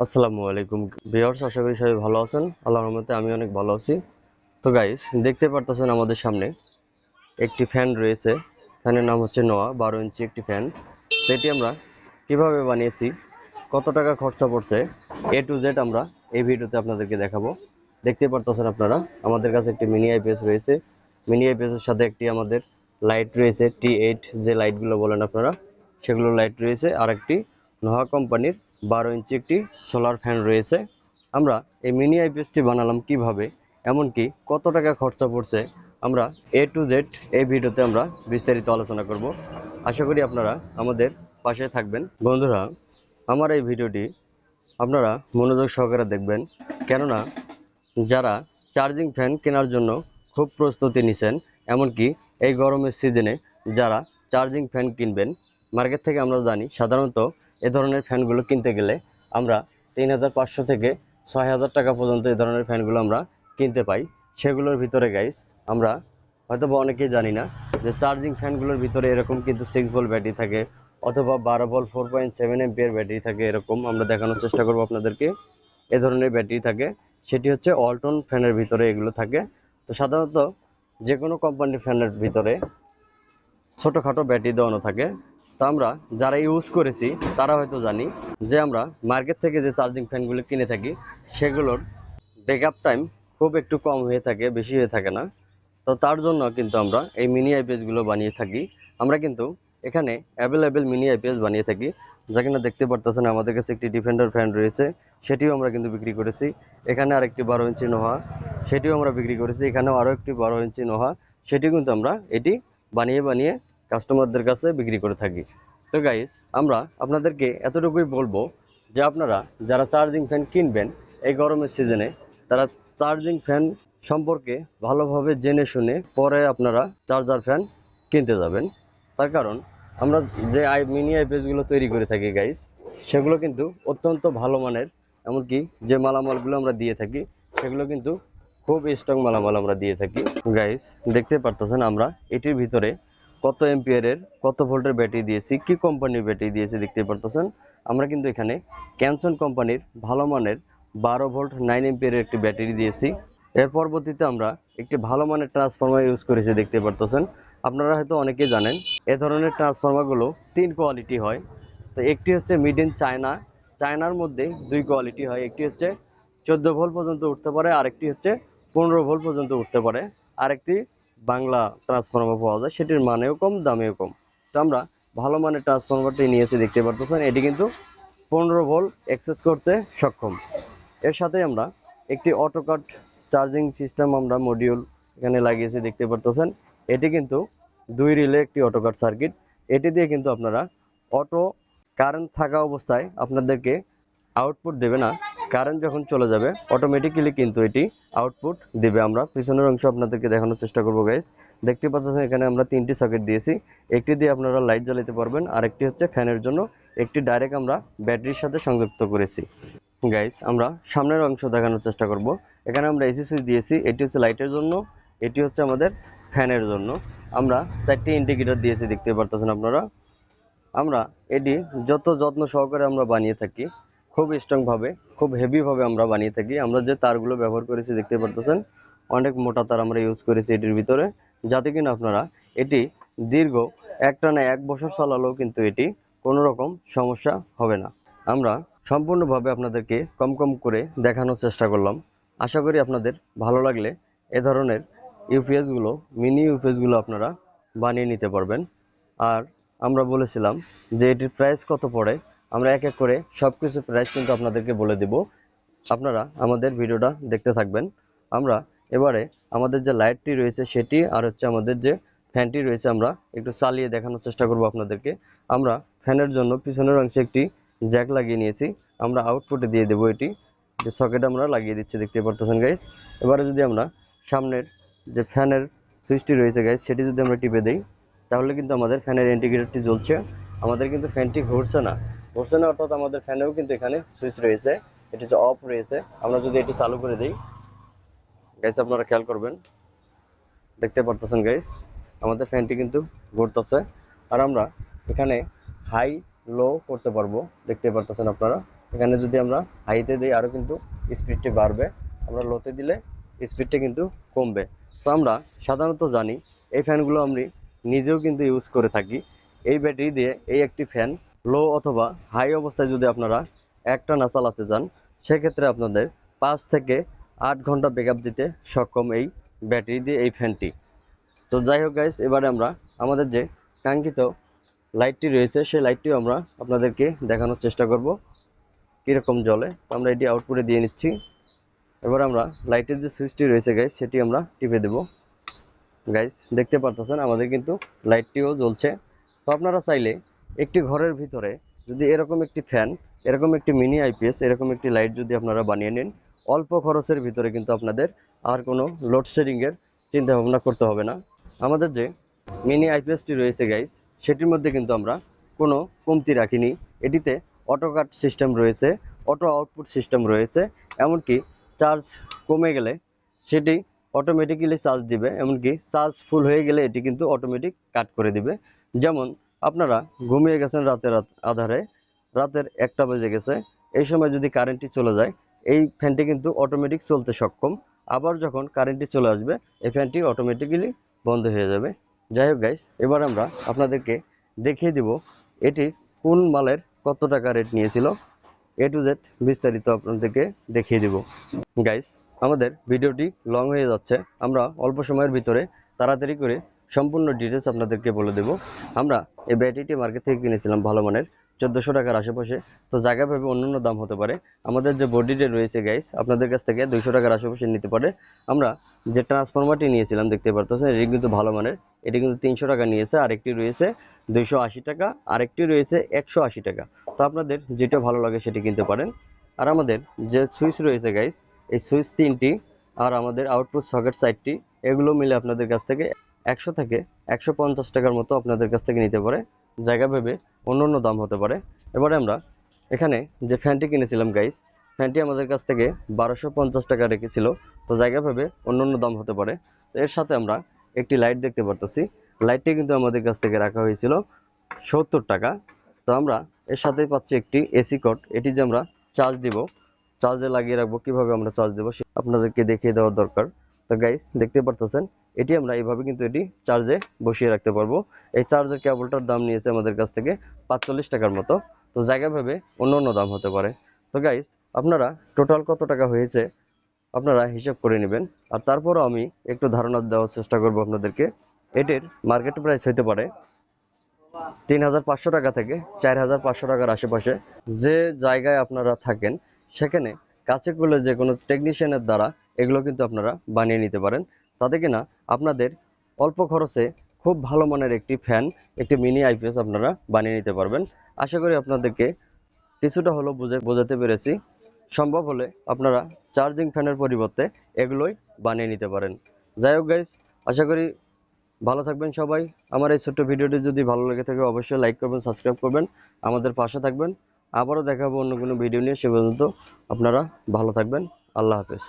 আসসালামু আলাইকুম। ভিউয়ার্স, আশা করি সবাই ভালো আছেন। আল্লাহর রহমতে আমি অনেক ভালো আছি। তো গাইস দেখতে পারতেছেন আমাদের সামনে একটি ফ্যান রয়েছে। ফ্যানের নাম হচ্ছে নোয়া বারো ইঞ্চি একটি ফ্যান সেটি আমরা কীভাবে বানিয়েছি, কত টাকা খরচা পড়ছে এ টু জেড আমরা এই ভিডিওতে আপনাদেরকে দেখাবো। দেখতে পারতেছেন আপনারা, আমাদের কাছে একটি মিনি আইপিএস রয়েছে। মিনি আইপিএসের সাথে একটি আমাদের লাইট রয়েছে টি এইট যে লাইটগুলো বলেন আপনারা, সেগুলো লাইট রয়েছে। আর একটি নোহা কোম্পানির বারো ইঞ্চি একটি সোলার ফ্যান রয়েছে। আমরা এই মিনি আইপিএসটি বানালাম কীভাবে, এমনকি কত টাকা খরচা পড়ছে, আমরা এ টু জেড এই ভিডিওতে আমরা বিস্তারিত আলোচনা করব। আশা করি আপনারা আমাদের পাশে থাকবেন। বন্ধুরা, আমার এই ভিডিওটি আপনারা মনোযোগ সহকারে দেখবেন, কেননা যারা চার্জিং ফ্যান কেনার জন্য খুব প্রস্তুতি নিছেন, এমনকি এই গরমের সিজনে যারা চার্জিং ফ্যান কিনবেন মার্কেট থেকে আমরা জানি সাধারণত এ ধরনের ফ্যানগুলো কিনতে গেলে আমরা তিন হাজার পাঁচশো থেকে ছয় হাজার টাকা পর্যন্ত এই ধরনের ফ্যানগুলো আমরা কিনতে পাই। সেগুলোর ভিতরে গাইস আমরা হয়তো বা অনেকেই জানি না যে চার্জিং ফ্যানগুলোর ভিতরে এরকম কিন্তু সিক্স বল ব্যাটারি থাকে অথবা বারো বল four point seven ampere battery থাকে এরকম। আমরা দেখানোর চেষ্টা করব আপনাদেরকে। এ ধরনের ব্যাটারি থাকে। সেটি হচ্ছে অল্টন ফ্যানের ভিতরে এগুলো থাকে। তো সাধারণত যে কোনো কোম্পানির ফ্যানের ভিতরে ছোটোখাটো ব্যাটারি দেওয়ানো থাকে। তো আমরা যারা ইউজ করেছি, তারা হয়তো জানি যে আমরা মার্কেট থেকে যে চার্জিং ফ্যানগুলো কিনে থাকি, সেগুলোর ব্যাকআপ টাইম খুব একটু কম হয়ে থাকে, বেশি হয়ে থাকে না। তো তার জন্য কিন্তু আমরা এই মিনি আইপিএসগুলো বানিয়ে থাকি। আমরা কিন্তু এখানে অ্যাভেলেবেল মিনি আইপিএস বানিয়ে থাকি। যা কিনা দেখতে পারতেছেন, আমাদের কাছে একটি ডিফেন্ডার ফ্যান রয়েছে, সেটিও আমরা কিন্তু বিক্রি করেছি। এখানে আরেকটি বারো ইঞ্চি নোহা, সেটিও আমরা বিক্রি করেছি। এখানেও আরও একটি বারো ইঞ্চি নোহা, সেটিও কিন্তু আমরা এটি বানিয়ে বানিয়ে কাস্টমারদের কাছে বিক্রি করে থাকি। তো গাইস আমরা আপনাদেরকে এতটুকুই বলব যে আপনারা যারা চার্জিং ফ্যান কিনবেন এই গরমের সিজনে তারা চার্জিং ফ্যান সম্পর্কে ভালোভাবে জেনে শুনে পরে আপনারা চার্জার ফ্যান কিনতে যাবেন। তার কারণ, আমরা যে আই মিনি আইপিএসগুলো তৈরি করে থাকি গাইস সেগুলো কিন্তু অত্যন্ত ভালো মানের, এমনকি যে মালামালগুলো আমরা দিয়ে থাকি, সেগুলো কিন্তু খুব স্ট্রং মালামাল আমরা দিয়ে থাকি। গাইস দেখতে পারতেছেন আমরা, এটির ভিতরে কত এম্পিয়ারের কত ভোল্টের ব্যাটারি দিয়েছি, কি কোম্পানির ব্যাটারি দিয়েছি দেখতে পারতেছেন? আমরা কিন্তু এখানে ক্যানসন কোম্পানির ভালো মানের বারো ভোল্ট নাইন এম্পিয়ারের একটি ব্যাটারি দিয়েছি। এর পরবর্তীতে আমরা একটি ভালো মানের ট্রান্সফর্মার ইউজ করেছি দেখতে পারতেছেন। আপনারা হয়তো অনেকেই জানেন, এ ধরনের ট্রান্সফর্মারগুলো তিন কোয়ালিটি হয়। তো একটি হচ্ছে মিড ইন চায়না চায়নার মধ্যে দুই কোয়ালিটি হয়, একটি হচ্ছে চোদ্দ ভোল্ট পর্যন্ত উঠতে পারে, আরেকটি হচ্ছে পনেরো ভোল্ট পর্যন্ত উঠতে পারে। আরেকটি বাংলা ট্রান্সফর্মার পাওয়া যায়, সেটির মানেও কম, দামেও কম। তো আমরা ভালো মানের ট্রান্সফর্মারটি নিয়েছি, দেখতে পারতেছেন, এটি কিন্তু পনেরো ভোল্ট অ্যাক্সেস করতে সক্ষম। এর সাথে আমরা একটি অটোকাট চার্জিং সিস্টেম আমরা মডিউল এখানে লাগিয়েছি, দেখতে পারতেছেন। এটি কিন্তু দুই রিলে একটি অটোকাট সার্কিট এটি দিয়ে কিন্তু আপনারা অটো কারেন্ট থাকা অবস্থায় আপনাদেরকে আউটপুট দেবে না। কারেন্ট যখন চলে যাবে অটোমেটিক্যালি কিন্তু এটি আউটপুট দিবে আমরা। পিছনের অংশ আপনাদেরকে দেখানোর চেষ্টা করব গাইস দেখতে পাচ্ছেন এখানে আমরা তিনটি সকেট দিয়েছি। একটি দিয়ে আপনারা লাইট জ্বালাতে পারবেন, আরেকটি হচ্ছে ফ্যানের জন্য। একটি ডাইরেক্ট আমরা ব্যাটারির সাথে সংযুক্ত করেছি। গাইস আমরা সামনের অংশ দেখানোর চেষ্টা করব। এখানে আমরা এসি সুইচ দিয়েছি, এটি হচ্ছে লাইটের জন্য, এটি হচ্ছে আমাদের ফ্যানের জন্য। আমরা চারটি ইন্ডিকেটর দিয়েছি, দেখতে পারতেছেন আপনারা। আমরা এটি যত যত্ন সহকারে আমরা বানিয়ে থাকি খুব স্ট্রংভাবে খুব হেভিভাবে আমরা বানিয়ে থাকি। আমরা যে তারগুলো ব্যবহার করেছি, দেখতে পারতেছেন, অনেক মোটা তার আমরা ইউজ করেছি এটির ভিতরে। যাতে কিনা আপনারা এটি দীর্ঘ একটানা এক বছর চালালেও কিন্তু এটি কোনো রকম সমস্যা হবে না। আমরা সম্পূর্ণভাবে আপনাদেরকে কম কম করে দেখানোর চেষ্টা করলাম। আশা করি আপনাদের ভালো লাগলে এ ধরনের ইউপিএসগুলো মিনি ইউপিএসগুলো আপনারা বানিয়ে নিতে পারবেন। আর আমরা বলেছিলাম যে এটির প্রাইস কত পড়ে আমরা এক এক করে সব কিছু প্রাইস কিন্তু আপনাদেরকে বলে দেব। আপনারা আমাদের ভিডিওটা দেখতে থাকবেন। আমরা এবারে আমাদের যে লাইটটি রয়েছে সেটি আর হচ্ছে আমাদের যে ফ্যানটি রয়েছে আমরা একটু চালিয়ে দেখানোর চেষ্টা করব আপনাদেরকে। আমরা ফ্যানের জন্য পিছনের অংশে একটি জ্যাক লাগিয়ে নিয়েছি। আমরা আউটপুটে দিয়ে দেবো এটি। যে সকেট আমরা লাগিয়ে দিচ্ছি দেখতে পারতেছেন গাইস এবারে যদি আমরা সামনের যে ফ্যানের সুইচটি রয়েছে গাইস সেটি যদি আমরা টিপে দেই, তাহলে কিন্তু আমাদের ফ্যানের ইন্ডিকেটরটি জ্বলছে। আমাদের কিন্তু ফ্যানটি ঘুরছে না। ঘুরছে অর্থাৎ আমাদের ফ্যানেও কিন্তু এখানে সুইচ রয়েছে। এটি হচ্ছে অফ রয়েছে। আমরা যদি এটি চালু করে দিই। গাইস আপনারা খেয়াল করবেন। দেখতে পারতেছেন গাইস আমাদের ফ্যানটি কিন্তু ঘুরতেছে। আর আমরা এখানে হাই লো করতে পারব। দেখতে পারতেছেন আপনারা? এখানে যদি আমরা হাইতে দিই আরও কিন্তু স্পিডটি বাড়বে। আমরা লোতে দিলে স্পিডটা কিন্তু কমবে। তো আমরা সাধারণত জানি, এই ফ্যানগুলো আমি নিজেও কিন্তু ইউজ করে থাকি। এই ব্যাটারি দিয়ে এই একটি ফ্যান লো অথবা হাই অবস্থায় যদি আপনারা একটা না চালাতে যান, সেক্ষেত্রে আপনাদের পাঁচ থেকে আট ঘণ্টা ব্যাকআপ দিতে সক্ষম এই ব্যাটারি দিয়ে এই ফ্যানটি তো যাই হোক গাইস এবারে আমরা আমাদের যে কাঙ্ক্ষিত লাইটটি রয়েছে, সেই লাইটটিও আমরা আপনাদেরকে দেখানোর চেষ্টা করব কীরকম জলে আমরা এটি আউটপুটে দিয়ে নিচ্ছি। এবার আমরা লাইটের যে সুইচটি রয়েছে গাইস সেটি আমরা টিপে দেব। গাইস দেখতে পারতেছেন আমাদের কিন্তু লাইটটিও জ্বলছে। তো আপনারা চাইলে একটি ঘরের ভিতরে যদি এরকম একটি ফ্যান এরকম একটি মিনি আইপিএস এরকম একটি লাইট যদি আপনারা বানিয়ে নিন, অল্প খরচের ভিতরে কিন্তু আপনাদের আর কোনো লোডশেডিংয়ের চিন্তা ভাবনা করতে হবে না। আমাদের যে মিনি আইপিএসটি রয়েছে গাইস সেটির মধ্যে কিন্তু আমরা কোনো কমতি রাখিনি। এটিতে অটো কাট সিস্টেম রয়েছে অটো আউটপুট সিস্টেম রয়েছে, এমনকি চার্জ কমে গেলে সেটি অটোমেটিক্যালি চার্জ দিবে, এমনকি চার্জ ফুল হয়ে গেলে এটি কিন্তু অটোমেটিক কাট করে দিবে। যেমন আপনারা ঘুমিয়ে গেছেন রাতের রাত- আধারে, রাতের একটা বেজে গেছে। এই সময় যদি কারেন্টটি চলে যায়, এই ফ্যানটি কিন্তু অটোমেটিক চলতে সক্ষম। আবার যখন কারেন্টটি চলে আসবে, এই ফ্যানটি অটোমেটিক্যালি বন্ধ হয়ে যাবে। যাই হোক গাইস এবার আমরা আপনাদেরকে দেখিয়ে দিব এটি কোন মালের কত টাকা রেট নিয়েছিল। এ টু জেড বিস্তারিত আপনাদেরকে দেখিয়ে দিব। গাইস আমাদের ভিডিওটি লং হয়ে যাচ্ছে। আমরা অল্প সময়ের ভিতরে তাড়াতাড়ি করে সম্পূর্ণ ডিটেলস আপনাদেরকে বলে দেব। আমরা এই ব্যাটারিটি মার্কেট থেকে কিনেছিলাম ভালো মানের, চোদ্দোশো টাকার আশেপাশে। তো জায়গা ভেবে অন্যান্য দাম হতে পারে। আমাদের যে বডিটা রয়েছে গাইস আপনাদের কাছ থেকে দুইশো টাকার আশেপাশে নিতে পারে। আমরা যে ট্রান্সফরমারটি নিয়েছিলাম, দেখতে পারতেছেন, এটি কিন্তু ভালো মানের। এটি কিন্তু তিনশো টাকা নিয়েছে, আরেকটি রয়েছে দুইশো আশি টাকা, আরেকটি রয়েছে একশো আশি টাকা। তো আপনাদের যেটা ভালো লাগে সেটি কিনতে পারেন। আর আমাদের যে সুইচ রয়েছে গাইস এই সুইচ তিনটি, আর আমাদের আউটপুট সকেট সাইডটি এগুলো মিলে আপনাদের কাছ থেকে একশো থেকে একশো পঞ্চাশ টাকার মতো আপনাদের কাছ থেকে নিতে পারে। জায়গা ভেবে অন্য অন্য দাম হতে পারে। এবারে আমরা এখানে যে ফ্যানটি কিনেছিলাম গাইস ফ্যানটি আমাদের কাছ থেকে বারোশো পঞ্চাশ টাকা রেখেছিল। তো জায়গা ভেবে অন্য অন্য দাম হতে পারে। এর সাথে আমরা একটি লাইট দেখতে পারতেছি। লাইটটি কিন্তু আমাদের কাছ থেকে রাখা হয়েছিল সত্তর টাকা। তো আমরা এর সাথে পাচ্ছি একটি এসি কট এটি যে আমরা চার্জ দিব চার্জে লাগিয়ে রাখব, কীভাবে আমরা চার্জ দেবো আপনাদেরকে দেখিয়ে দেওয়ার দরকার। তো গাইস দেখতে পারতেছেন এটি আমরা এইভাবে কিন্তু এটি চার্জে বসিয়ে রাখতে পারব। এই চার্জের কেবলটার দাম নিয়েছে আমাদের কাছ থেকে পাঁচচল্লিশ টাকার মতো। তো জায়গা ভেবে অন্য অন্য দাম হতে পারে। তো গাইস আপনারা টোটাল কত টাকা হয়েছে আপনারা হিসাব করে নেবেন। আর তারপরও আমি একটু ধারণা দেওয়ার চেষ্টা করব আপনাদেরকে। এটির মার্কেট প্রাইস হতে পারে তিন হাজার পাঁচশো টাকা থেকে চার হাজার পাঁচশো টাকার আশেপাশে। যে জায়গায় আপনারা থাকেন, সেখানে কাছে করলে যে কোনো টেকনিশিয়ানের দ্বারা এগুলো কিন্তু আপনারা বানিয়ে নিতে পারেন। তাতে কিনা আপনাদের অল্প খরচে খুব ভালো মানের একটি ফ্যান, একটি মিনি আইপিএস আপনারা বানিয়ে নিতে পারবেন। আশা করি আপনাদেরকে কিছুটা হলেও বুঝে বোঝাতে পেরেছি। সম্ভব হলে আপনারা চার্জিং ফ্যানের পরিবর্তে এগুলোই বানিয়ে নিতে পারেন। যাই হোক গাইস আশা করি ভালো থাকবেন সবাই। আমার এই ছোট্ট ভিডিওটি যদি ভালো লেগে থাকে অবশ্যই লাইক করবেন সাবস্ক্রাইব করবেন, আমাদের পাশে থাকবেন। আবারও দেখাবো অন্য কোনো ভিডিও নিয়ে, সে পর্যন্ত আপনারা ভালো থাকবেন। আল্লাহ হাফেজ।